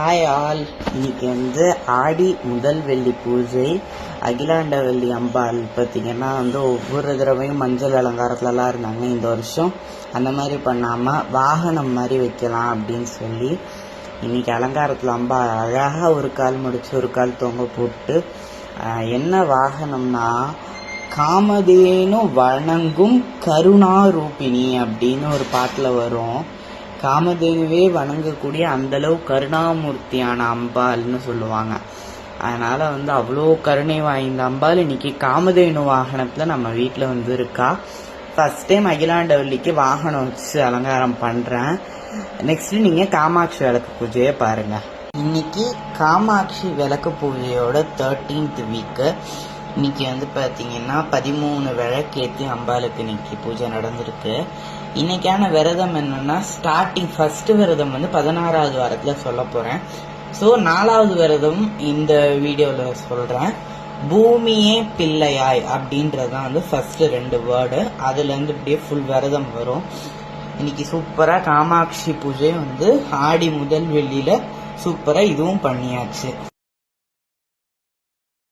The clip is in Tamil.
ஹாய் ஆல் இன்னைக்கு வந்து ஆடி முதல் வெள்ளி பூஜை. அகிலாண்டவள்ளி அம்பாள் பார்த்தீங்கன்னா வந்து ஒவ்வொரு தடவையும் மஞ்சள் அலங்காரத்துலலாம் இருந்தாங்க இந்த வருஷம். அந்த மாதிரி பண்ணாமல் வாகனம் மாதிரி வைக்கலாம் அப்படின்னு சொல்லி இன்னைக்கு அலங்காரத்தில் அம்பா அழகாக ஒரு கால் முடிச்சு ஒரு கால் தொங்க போட்டு என்ன வாகனம்னா காமதேனு வணங்கும் கருணாரூபிணி அப்படின்னு ஒரு பாட்டில் வரும். காமதேனுவே வணங்கக்கூடிய அந்தளவு கருணாமூர்த்தியான அம்பாள்னு சொல்லுவாங்க. அதனால் வந்து அவ்வளோ கருணை வாய்ந்த அம்பாள். இன்னைக்கு காமதேனு வாகனத்தில் நம்ம வீட்டில் வந்து இருக்கா. ஃபஸ்ட் டைம் அகிலாண்டவல்லிக்கு வாகனம் வச்சு அலங்காரம் பண்ணுறேன் நெக்ஸ்ட்டு நீங்கள் காமாட்சி விளக்கு பூஜையை பாருங்கள் இன்னைக்கு காமாட்சி விளக்கு பூஜையோட தேர்ட்டீன்த் வீக்கு இன்னைக்கு வந்து பார்த்தீங்கன்னா பதிமூணு விளக்கேற்றி அம்பாளுக்கு இன்னைக்கு பூஜை நடந்திருக்கு. இன்னைக்கான விரதம் என்னன்னா ஸ்டார்டிங் ஃபர்ஸ்ட் விரதம் வந்து பதினாறாவது வாரத்தில் சொல்ல போகிறேன் ஸோ நாலாவது விரதம் இந்த வீடியோவில் சொல்கிறேன் பூமியே பிள்ளையாய் அப்படின்றது தான் வந்து ஃபர்ஸ்ட் ரெண்டு வேர்டு அதுலேருந்து இப்படியே ஃபுல் விரதம் வரும். இன்னைக்கு சூப்பராக காமாட்சி பூஜை வந்து ஆடி முதல் வெள்ளியில் சூப்பராக இதுவும் பண்ணியாச்சு.